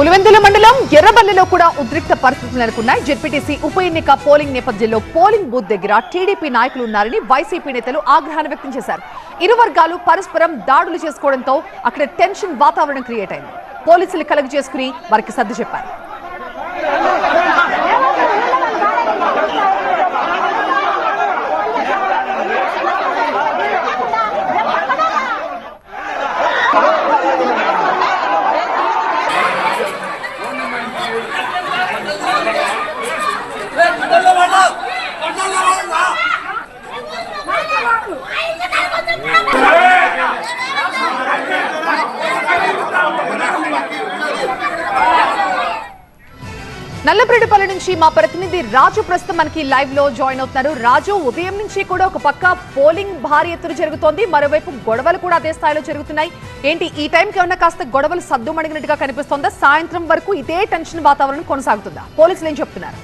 పులివెందుల మండలం ఎర్రబల్లిలో కూడా ఉద్రిక్త పరిస్థితులు నెలకొన్నాయి. జెడ్పీటీసీ ఉప ఎన్నిక పోలింగ్ నేపథ్యంలో పోలింగ్ బూత్ దగ్గర టీడీపీ నాయకులు ఉన్నారని వైసీపీ నేతలు ఆగ్రహాన్ని వ్యక్తం చేశారు. ఇరు వర్గాలు పరస్పరం దాడులు చేసుకోవడంతో అక్కడ టెన్షన్ వాతావరణం క్రియేట్ అయింది. పోలీసులు కలుగు చేసుకుని వారికి సర్ది చెప్పారు. నల్లబ్రెడ్డిపల్లి నుంచి మా ప్రతినిధి రాజు ప్రస్తుతం మనకి లైవ్లో జాయిన్ అవుతున్నారు. రాజు ఉదయం నుంచి కూడా ఒక పక్క పోలింగ్ భారీ ఎత్తున జరుగుతోంది. మరోవైపు గొడవలు కూడా అదే స్థాయిలో జరుగుతున్నాయి. ఏంటి ఈ టైంకి ఏమన్నా కాస్త గొడవలు సద్దుమణిగినట్టుగా కనిపిస్తోందా? సాయంత్రం వరకు ఇదే టెన్షన్ వాతావరణం కొనసాగుతుందా? పోలీసులు ఏం చెప్తున్నారు?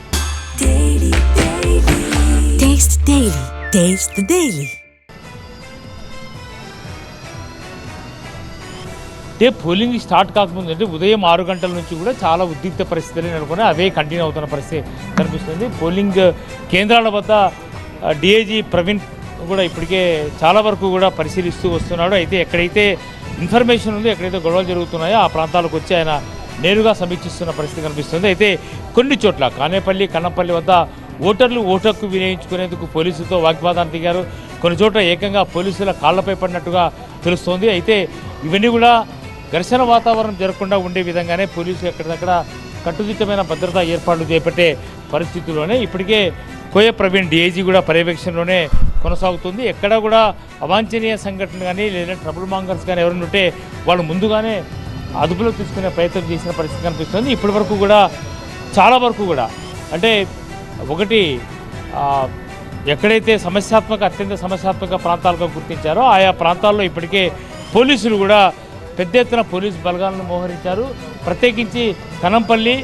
అంటే పోలింగ్ స్టార్ట్ కాకముందు అంటే ఉదయం ఆరు గంటల నుంచి కూడా చాలా ఉద్రిక్త పరిస్థితులు నెలకొని అవే కంటిన్యూ అవుతున్న పరిస్థితి కనిపిస్తుంది. పోలింగ్ కేంద్రాల వద్ద డిఐజీ ప్రవీణ్ కూడా ఇప్పటికే చాలా వరకు కూడా పరిశీలిస్తూ వస్తున్నాడు. అయితే ఎక్కడైతే ఇన్ఫర్మేషన్ ఉందో ఎక్కడైతే గొడవలు జరుగుతున్నాయో ఆ ప్రాంతాలకు వచ్చి ఆయన నేరుగా సమీక్షిస్తున్న పరిస్థితి కనిపిస్తుంది. అయితే కొన్ని చోట్ల కానేపల్లి కన్నపల్లి వద్ద ఓటర్లు ఓటర్కు వినియోగించుకునేందుకు పోలీసులతో వాగ్వాదాన్ని దిగారు. కొన్ని చోట్ల ఏకంగా పోలీసుల కాళ్ళపై పడినట్టుగా తెలుస్తోంది. అయితే ఇవన్నీ కూడా ఘర్షణ వాతావరణం జరగకుండా ఉండే విధంగానే పోలీసులు ఎక్కడిదక్కడ కట్టుదిట్టమైన భద్రతా ఏర్పాట్లు చేపట్టే పరిస్థితుల్లోనే ఇప్పటికే కోయ ప్రవీణ్ డిఐజీ కూడా పర్యవేక్షణలోనే కొనసాగుతుంది. ఎక్కడ కూడా అవాంఛనీయ సంఘటన కానీ లేదంటే ట్రబుల్ మాంగర్స్ కానీ ఎవరైనా ఉంటే వాళ్ళు ముందుగానే అదుపులో తీసుకునే ప్రయత్నం చేసిన పరిస్థితి కనిపిస్తుంది. ఇప్పటి వరకు కూడా చాలా వరకు కూడా అంటే ఒకటి ఎక్కడైతే సమస్యాత్మక అత్యంత సమస్యాత్మక ప్రాంతాలుగా గుర్తించారో ఆయా ప్రాంతాల్లో ఇప్పటికే పోలీసులు కూడా పెద్ద ఎత్తున పోలీసు బలగాలను మోహరించారు. ప్రత్యేకించి కనంపల్లి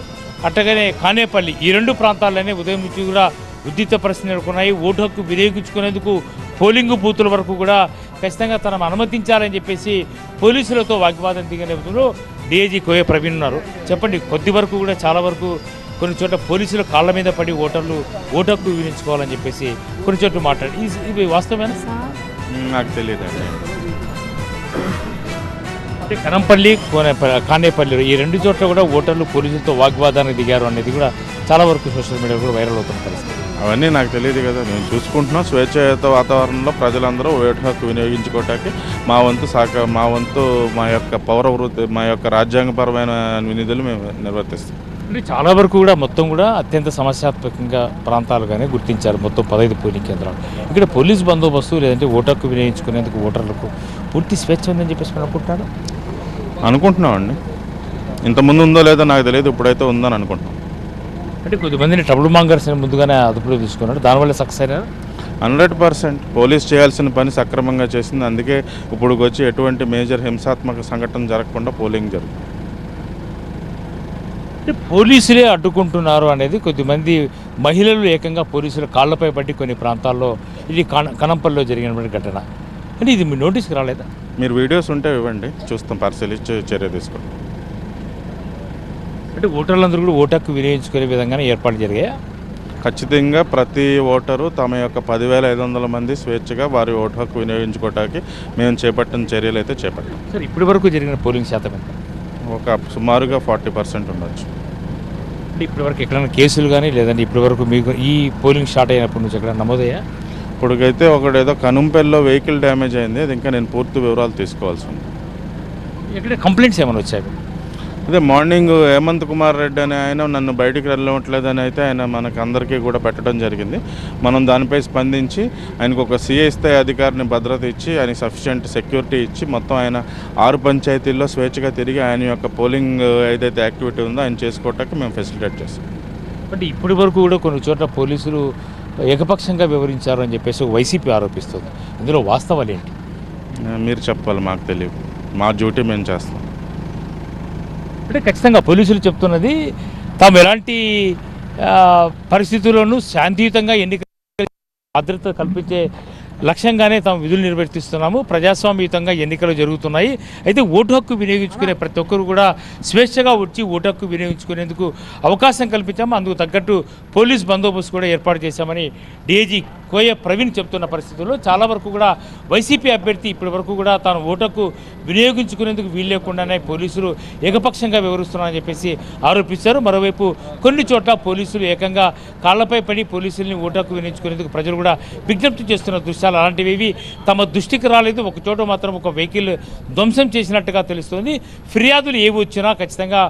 అట్టగానే కానేపల్లి ఈ రెండు ప్రాంతాల్లోనే ఉదయం నుంచి కూడా ఉద్రిక్త పరిస్థితి నెలకొన్నాయి. ఓటు హక్కు వినియోగించుకునేందుకు పోలింగ్ బూతుల వరకు కూడా ఖచ్చితంగా తనను అనుమతించాలని చెప్పేసి పోలీసులతో వాగ్వాదం దిగిన నేపథ్యంలో డిఐజీ కోయ ప్రవీణ్ ఉన్నారు. చెప్పండి కొద్ది వరకు కూడా చాలా వరకు కొన్ని చోట్ల పోలీసులు కాళ్ళ మీద పడి ఓటర్లు ఓటు హక్కు వినియోగించుకోవాలని చెప్పేసి కొన్ని చోట్ల మాట్లాడి ఇవి వాస్తవమేనా? నాకు తెలియదు అంటే కనంపల్లి కోనే- కానేపల్లి ఈ రెండు చోట్ల కూడా ఓటర్లు పోలీసులతో వాగ్వాదానికి దిగారు అనేది కూడా చాలా వరకు సోషల్ మీడియా కూడా వైరల్ అవుతున్న పరిస్థితి. అవన్నీ నాకు తెలియదు కదా. నేను చూసుకుంటున్నాం స్వేచ్ఛాయుత వాతావరణంలో ప్రజలందరూ ఓటు హక్కు వినియోగించుకోవటానికి మా వంతు సాక మా వంతు మా యొక్క పౌర వృత్తి మా యొక్క రాజ్యాంగపరమైన వినిధులు మేము నిర్వర్తిస్తాం. అంటే చాలా వరకు కూడా మొత్తం కూడా అత్యంత సమస్యాత్మకంగా ప్రాంతాలుగానే గుర్తించారు మొత్తం పదహైదు పోలింగ్ కేంద్రాలు. ఇక్కడ పోలీస్ బందోబస్తు లేదంటే ఓటు హక్కు వినియోగించుకునేందుకు ఓటర్లకు పూర్తి స్వేచ్ఛ ఉందని చెప్పేసి మనం అనుకుంటున్నాడు అనుకుంటున్నామండి. ఇంతకుముందు ఉందో లేదో నాకు తెలియదు ఇప్పుడైతే ఉందని అనుకుంటున్నాం. అంటే కొద్దిమందిని ట్రబుల్ మాంగర్స్ ముందుగానే అదుపులో తీసుకున్నాడు దానివల్ల సక్సెస్ అయినారు హండ్రెడ్ పర్సెంట్. పోలీస్ చేయాల్సిన పని సక్రమంగా చేసింది. అందుకే ఇప్పుడు వచ్చి ఎటువంటి మేజర్ హింసాత్మక సంఘటన జరగకుండా పోలింగ్ జరుగుతుంది. అంటే పోలీసులే అడ్డుకుంటున్నారు అనేది కొద్దిమంది మహిళలు ఏకంగా పోలీసుల కాళ్ళపై పట్టి కొన్ని ప్రాంతాల్లో ఇది కన- కనంపల్లిలో జరిగినటువంటి ఘటన. అంటే ఇది మీ నోటీస్కి రాలేదా? మీరు వీడియోస్ ఉంటే ఇవ్వండి. చూస్తాం. పరిశీలించి చర్య తీసుకుంటాం అంటే ఓటర్లందరూ కూడా ఓటు హక్కు వినియోగించుకునే విధంగానే ఏర్పాటు జరిగాయి? ఖచ్చితంగా ప్రతి ఓటరు తమ యొక్క పదివేల ఐదు వందల మంది స్వేచ్ఛగా వారి ఓటు హక్కు వినియోగించుకోవడానికి మేము చేపట్టిన చర్యలు అయితే చేపట్టాం. సార్ ఇప్పటి వరకు జరిగిన పోలింగ్ శాతం ఎంత? ఒక సుమారుగా ఫార్టీ పర్సెంట్ ఉండొచ్చు. అంటే ఇప్పటి వరకు ఎక్కడైనా కేసులు కానీ లేదంటే ఇప్పటి వరకు మీకు ఈ పోలింగ్ స్టార్ట్ అయినప్పటి నుంచి ఎక్కడ నమోదయ్యా? ఇప్పుడుకైతే ఒకడేదో కనుంపెల్లో వెహికల్ డ్యామేజ్ అయింది. అది ఇంకా నేను పూర్తి వివరాలు తీసుకోవాల్సి ఉంది. ఎక్కడ కంప్లైంట్స్ ఏమైనా వచ్చాయి? అదే మార్నింగ్ హేమంత్ కుమార్ రెడ్డి అనే ఆయన నన్ను బయటికి వెళ్ళవట్లేదని అయితే ఆయన మనకు అందరికీ కూడా పెట్టడం జరిగింది. మనం దానిపై స్పందించి ఆయనకు ఒక సిఐ స్థాయి అధికారిని భద్రత ఇచ్చి ఆయనకి సఫిషియెంట్ సెక్యూరిటీ ఇచ్చి మొత్తం ఆయన ఆరు పంచాయతీల్లో స్వేచ్ఛగా తిరిగి ఆయన యొక్క పోలింగ్ ఏదైతే యాక్టివిటీ ఉందో ఆయన చేసుకోవటానికి మేము ఫెసిలిటేట్ చేస్తాం. అంటే ఇప్పటి వరకు కూడా కొన్ని చోట్ల పోలీసులు ఏకపక్షంగా వివరించారు అని చెప్పేసి వైసీపీ ఆరోపిస్తుంది. ఇందులో వాస్తవాలు ఏంటి? మీరు చెప్పాలి మాకు తెలియదు. మా డ్యూటీ మేము చేస్తాం. అంటే ఖచ్చితంగా పోలీసులు చెప్తున్నది తాము ఎలాంటి పరిస్థితుల్లోనూ శాంతియుతంగా ఎన్నిక భద్రత కల్పించే లక్ష్యంగానే తాము విధులు నిర్వర్తిస్తున్నాము. ప్రజాస్వామ్యయుతంగా ఎన్నికలు జరుగుతున్నాయి. అయితే ఓటు హక్కు వినియోగించుకునే ప్రతి ఒక్కరు కూడా స్వేచ్ఛగా వచ్చి ఓటు హక్కు వినియోగించుకునేందుకు అవకాశం కల్పించాము. అందుకు తగ్గట్టు పోలీస్ బందోబస్తు కూడా ఏర్పాటు చేశామని డీఏజీ కోయ ప్రవీణ్ చెప్తున్న పరిస్థితుల్లో చాలా వరకు కూడా వైసీపీ అభ్యర్థి ఇప్పటి వరకు కూడా తాను ఓటకు వినియోగించుకునేందుకు వీలు లేకుండానే పోలీసులు ఏకపక్షంగా వివరిస్తున్నారని చెప్పేసి ఆరోపిస్తారు. మరోవైపు కొన్ని చోట్ల పోలీసులు ఏకంగా కాళ్ళపై పడి పోలీసుల్ని ఓటకు వినియోగించుకునేందుకు ప్రజలు కూడా విజ్ఞప్తి చేస్తున్న దృశ్యాలు అలాంటివి తమ దృష్టికి రాలేదు. ఒక చోట మాత్రం ఒక వెహికల్ ధ్వంసం చేసినట్టుగా తెలుస్తోంది. ఫిర్యాదులు ఏవి వచ్చినా ఖచ్చితంగా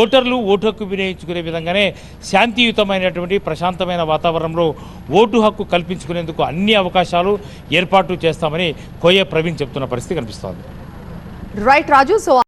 ఓటర్లు ఓటు హక్కు వినియోగించుకునే విధంగానే శాంతియుతమైనటువంటి ప్రశాంతమైన వాతావరణంలో ఓటు హక్కు కల్పించుకునేందుకు అన్ని అవకాశాలు ఏర్పాటు చేస్తామని కోయ ప్రవీణ్ చెప్తున్న పరిస్థితి కనిపిస్తోంది. రైట్ రాజు సో